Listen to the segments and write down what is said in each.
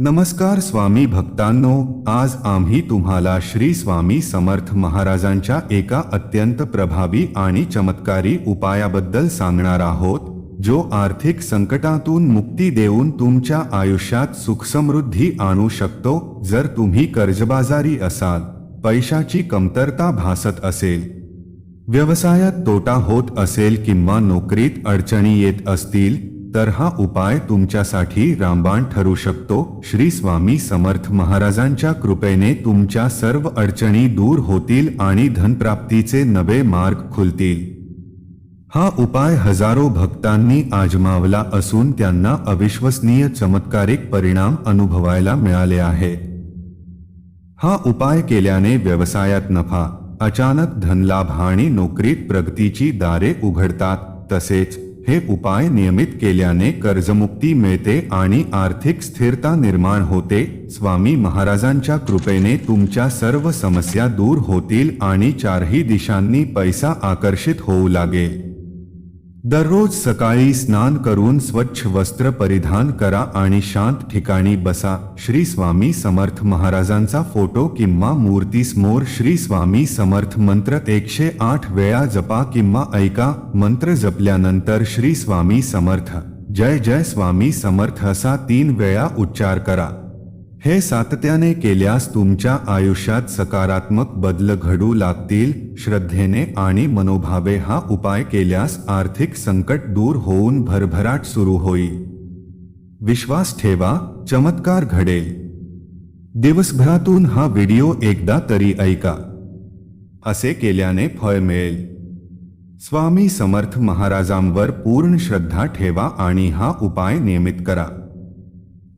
नमस्कार स्वामी भक्तांनो आज आम्ही तुम्हाला श्री स्वामी समर्थ महाराजांच्या एका अत्यंत प्रभावी आणि चमत्कारी उपायाबद्दल सांगणार आहोत जो आर्थिक संकटातून मुक्ती देऊन तुमच्या आयुष्यात सुखसमृद्धी आणू शकतो जर तुम्ही कर्जबाजारी असाल पैशाची कमतरता भासत असेल. व्यवसायात तोटा होत असेल किंवा नोकरीत अडचणी येत असतील तर हा उपाय तुमच्यासाठी रामबाण ठरू शकतो. श्री स्वामी समर्थ महाराजांच्या कृपेने तुमच्या सर्व अडचणी दूर होतील आणि धनप्राप्तीचे नवे मार्ग खुलतील. हा उपाय हजारो भक्तांनी आजमावला असून त्यांना अविश्वसनीय चमत्कारिक परिणाम अनुभवायला मिळाले आहे. हा उपाय केल्याने व्यवसायात नफा अचानक धनलाभ आणि नोकरीत प्रगतीची दारे उघडतात तसेच हे उपाय नियमित केल्याने कर्जमुक्ती मिळते आणि आर्थिक स्थिरता निर्माण होते. स्वामी महाराजांच्या कृपेने तुमच्या सर्व समस्या दूर होतील आणि चारही दिशांनी पैसा आकर्षित होऊ लागेल दररोज सकाळी स्नान करून स्वच्छ वस्त्र परिधान करा आणि शांत ठिकाणी बसा. श्री स्वामी समर्थ महाराजांचा फोटो किंवा मूर्तीसमोर श्री स्वामी समर्थ मंत्र एकशे आठ वेळा जपा किंवा ऐका. मंत्र जपल्यानंतर श्री स्वामी समर्थ. जय जय स्वामी समर्थ असा तीन वेळा उच्चार करा. हे सातत्याने केल्यास तुमच्या आयुष्यात सकारात्मक बदल घडू लागतील श्रद्धेने आणि मनोभावे हा उपाय केल्यास आर्थिक संकट दूर होऊन भरभराट सुरू होईल. विश्वास ठेवा चमत्कार घडेल. दिवसभरातून हा व्हिडिओ एकदा तरी ऐका. असे केल्याने फळ मिळेल. स्वामी समर्थ महाराजांवर पूर्ण श्रद्धा ठेवा आणि हा उपाय नियमित करा.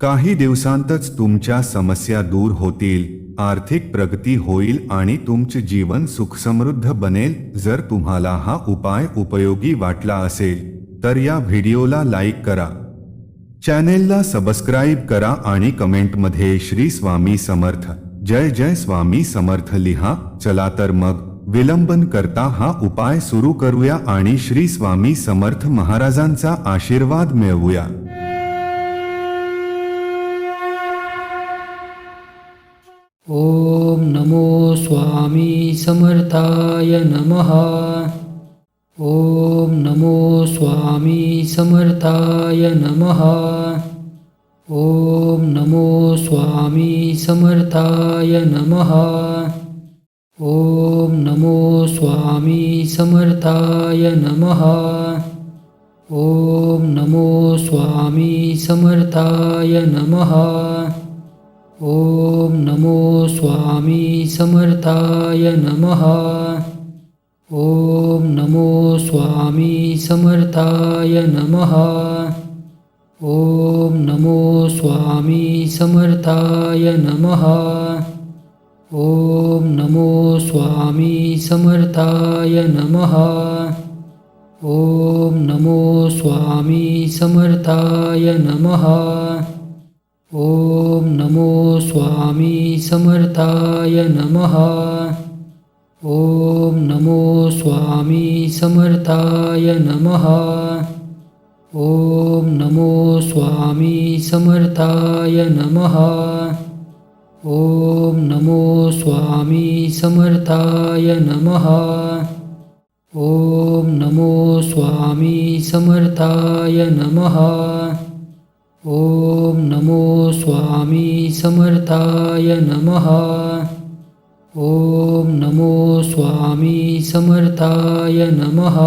काही दिवसांतच तुमच्या समस्या दूर होतील आर्थिक प्रगती होईल आणि तुमचे जीवन सुखसमृद्ध बनेल. जर तुम्हाला हा उपाय उपयोगी वाटला असेल तर या व्हिडिओला लाईक करा. चॅनेलला सबस्क्राईब करा आणि कमेंटमध्ये श्री स्वामी समर्थ जय जय स्वामी समर्थ लिहा. चला तर मग विलंबन करता हा उपाय सुरू करूया आणि श्री स्वामी समर्थ महाराजांचा आशीर्वाद मिळवूया. ॐ नमो स्वामी समर्थाय नमः। ॐ नमो स्वामी समर्थाय नमः। ॐ नमो स्वामी समर्थाय नमः। ॐ नमो स्वामी समर्थाय नमः। ॐ नमो स्वामी समर्थाय नमः। ॐ नमो स्वामी समर्थाय नमः। ॐ नमो स्वामी समर्थाय नमः। ॐ नमो स्वामी समर्थाय नमः। ॐ नमो स्वामी समर्थाय नमः। ॐ नमो स्वामी समर्थाय नमः। ॐ नमो स्वामी समर्थाय नमः। ॐ नमो स्वामी समर्थाय नमः। ॐ नमो स्वामी समर्थाय नमः। ॐ नमो स्वामी समर्थाय नमः। ॐ नमो स्वामी समर्थाय नमः। ॐ नमो स्वामी समर्थाय नमः। ॐ नमो स्वामी समर्थाय नमः।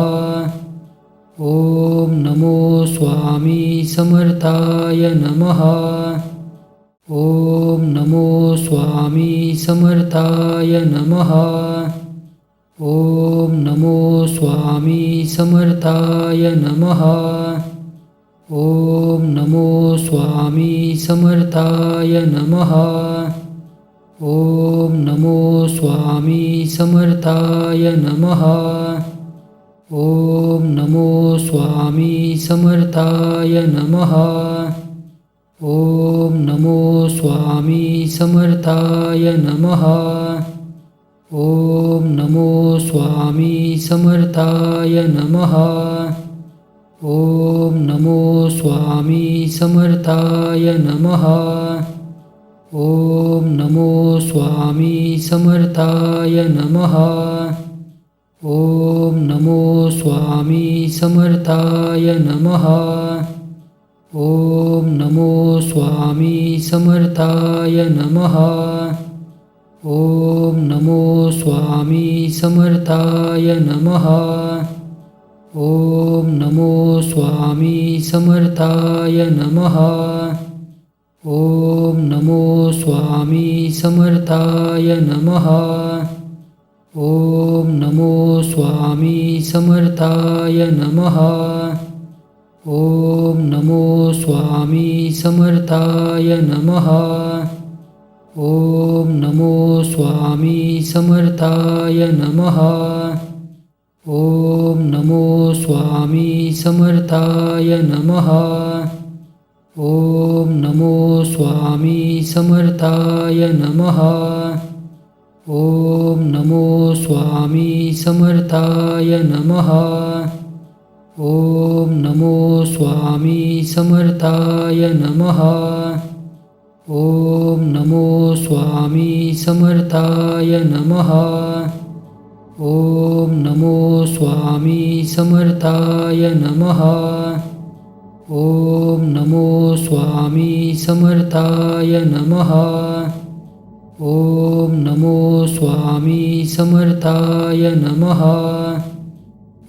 ॐ नमो स्वामी समर्थाय नमः। ॐ नमो स्वामी समर्थाय नमः। ॐ नमो स्वामी समर्थाय नमः ॐ नमो स्वामी समर्थाय नमः। ॐ नमो स्वामी समर्थाय नमः। ॐ नमो स्वामी समर्थाय नमः। ॐ नमो स्वामी समर्थाय नमः। ॐ नमो स्वामी समर्थाय नमः। ॐ नमो स्वामी समर्थाय नमः। ॐ नमो स्वामी समर्थाय नमः। ॐ नमो स्वामी समर्थाय नमः। ॐ नमो स्वामी समर्थाय नमः। ॐ नमो स्वामी समर्थाय नमः। ॐ नमो स्वामी समर्थाय नमः। ॐ नमो स्वामी समर्थाय नमः। ॐ नमो स्वामी समर्थाय नमः। ॐ नमो स्वामी समर्थाय नमः। ॐ नमो स्वामी समर्थाय नमः। ॐ नमो स्वामी समर्थाय नमः। ॐ नमो स्वामी समर्थाय नमः। ॐ नमो स्वामी समर्थाय नमः। ॐ नमो स्वामी समर्थाय नमः। ॐ नमो स्वामी समर्थाय नमः। ॐ नमो स्वामी समर्थाय नमः। ॐ नमो स्वामी समर्थाय नमः। ॐ नमो स्वामी समर्थाय नमः।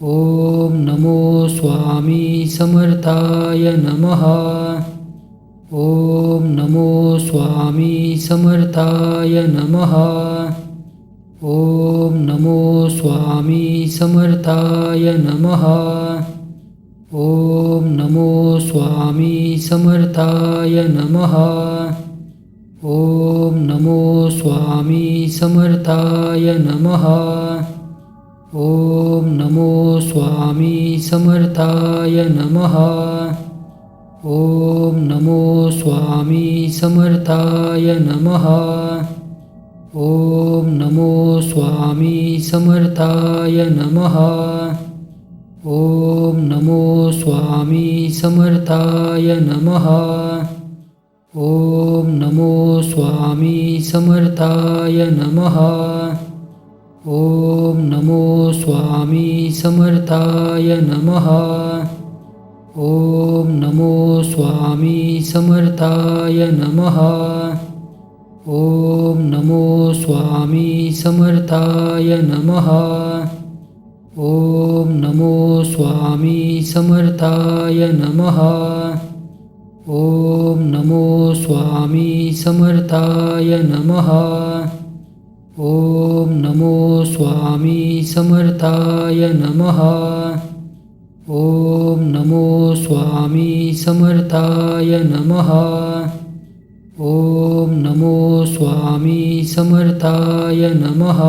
ॐ नमो स्वामी समर्थाय नमः। ॐ नमो स्वामी समर्थाय नमः ॐ नमो स्वामी समर्थाय नमः। ॐ नमो स्वामी समर्थाय नमः। ॐ नमो स्वामी समर्थाय नमः। ॐ नमो स्वामी समर्थाय नमः। ॐ नमो स्वामी समर्थाय नमः ॐ नमो स्वामी समर्थाय नमः। ॐ नमो स्वामी समर्थाय नमः। ॐ नमो स्वामी समर्थाय नमः। ॐ नमो स्वामी समर्थाय नमः। ॐ नमो स्वामी समर्थाय नमः। ॐ नमो स्वामी समर्थाय नमः। ॐ नमो स्वामी समर्थाय नमः। ॐ नमो स्वामी समर्थाय नमः। ॐ नमो स्वामी समर्थाय नमः। ॐ नमो स्वामी समर्थाय नमः। ॐ नमो स्वामी समर्थाय नमः।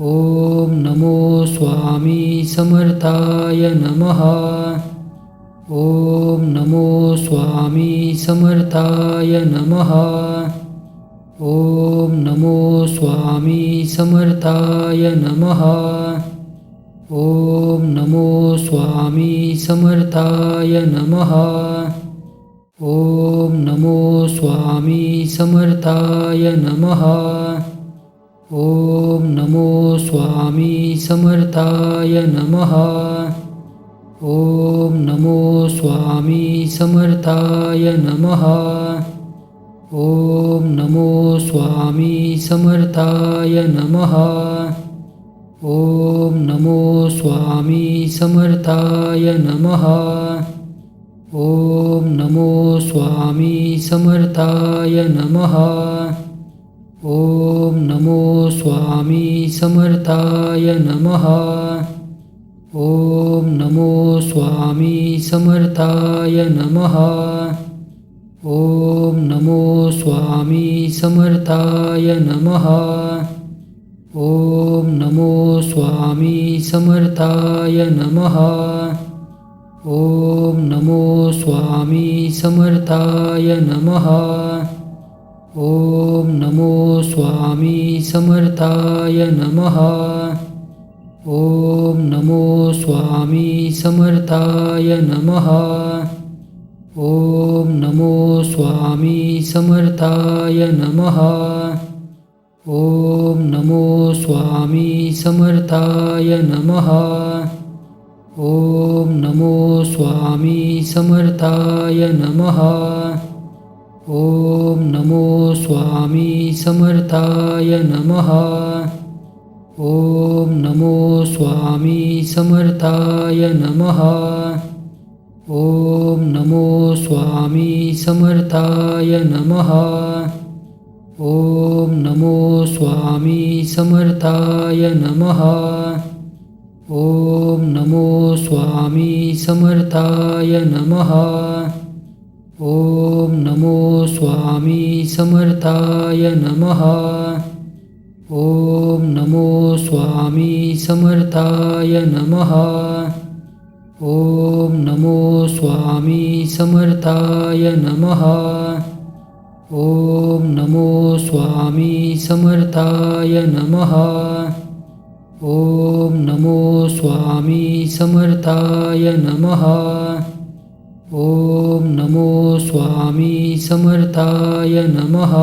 ॐ नमो स्वामी समर्थाय नमः। ॐ नमो स्वामी समर्थाय नमः। ॐ नमो स्वामी समर्थाय नमः। ॐ नमो स्वामी समर्थाय नमः। ॐ नमो स्वामी समर्थाय नमः। ॐ नमो स्वामी समर्थाय नमः। ॐ नमो स्वामी समर्थाय नमः। ॐ नमो स्वामी समर्थाय नमः। ॐ नमो स्वामी समर्थाय नमः ॐ नमो स्वामी समर्थाय नमः। ॐ नमो स्वामी समर्थाय नमः। ॐ नमो स्वामी समर्थाय नमः। ॐ नमो स्वामी समर्थाय नमः। ॐ नमो स्वामी समर्थाय नमः। ॐ नमो स्वामी समर्थाय नमः। ॐ नमो स्वामी समर्थाय नमः। ॐ नमो स्वामी समर्थाय नमः। ॐ नमो स्वामी समर्थाय नमः। ॐ नमो स्वामी समर्थाय नमः स्वामी समर्थाय नमः. ॐ नमो स्वामी समर्थाय नमः. ॐ नमो स्वामी समर्थाय नमः. ॐ नमो स्वामी समर्थाय नमः. ॐ नमो स्वामी समर्थाय नमः. ॐ नमो स्वामी समर्थाय नमः। ॐ नमो स्वामी समर्थाय नमः। ॐ नमो स्वामी समर्थाय नमः। ॐ नमो स्वामी समर्थाय नमः। ॐ नमो स्वामी समर्थाय नमः। ॐ नमो स्वामी समर्थाय नमः। ॐ नमो स्वामी समर्थाय नमः।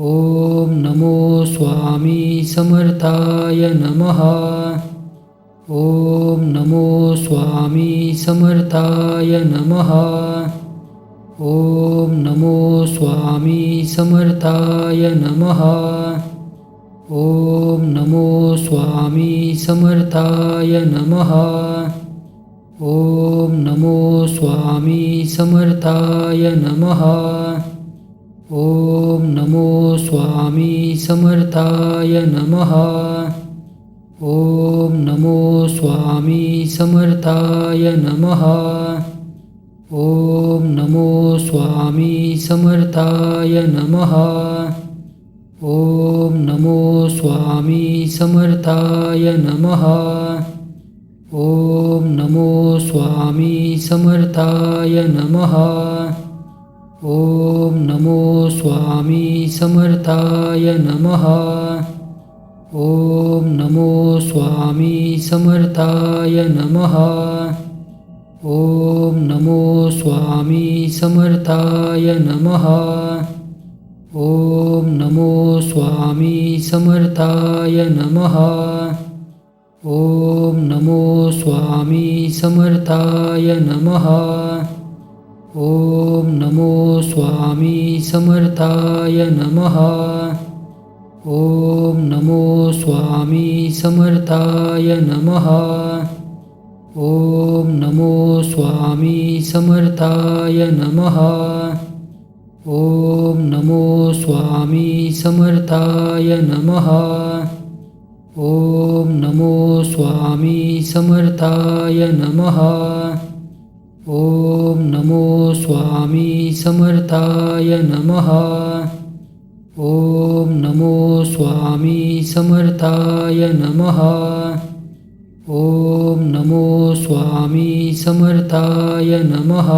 ॐ नमो स्वामी समर्थाय नमः। ॐ नमो स्वामी समर्थाय नमः। ॐ नमो स्वामी समर्थाय नमः। ॐ नमो स्वामी समर्थाय नमः। ॐ नमो स्वामी समर्थाय नमः। ॐ नमो स्वामी समर्थाय नमः। ॐ नमो स्वामी समर्थाय नमः। ॐ नमो स्वामी समर्थाय नमः। ॐ नमो स्वामी समर्थाय नमः। ॐ नमो स्वामी समर्थाय नमः। ॐ नमो स्वामी समर्थाय नमः। ॐ नमो स्वामी समर्थाय नमः। ॐ नमो स्वामी समर्थाय नमः। ॐ नमो स्वामी समर्थाय नमः। ॐ नमो स्वामी समर्थाय नमः। ॐ नमो स्वामी समर्थाय नमः। ॐ नमो स्वामी समर्थाय नमः। ॐ नमो स्वामी समर्थाय नमः। ॐ नमो स्वामी समर्थाय नमः। ॐ नमो स्वामी समर्थाय नमः। ॐ नमो स्वामी समर्थाय नमः। ॐ नमो स्वामी समर्थाय नमः। ॐ नमो स्वामी समर्थाय नमः।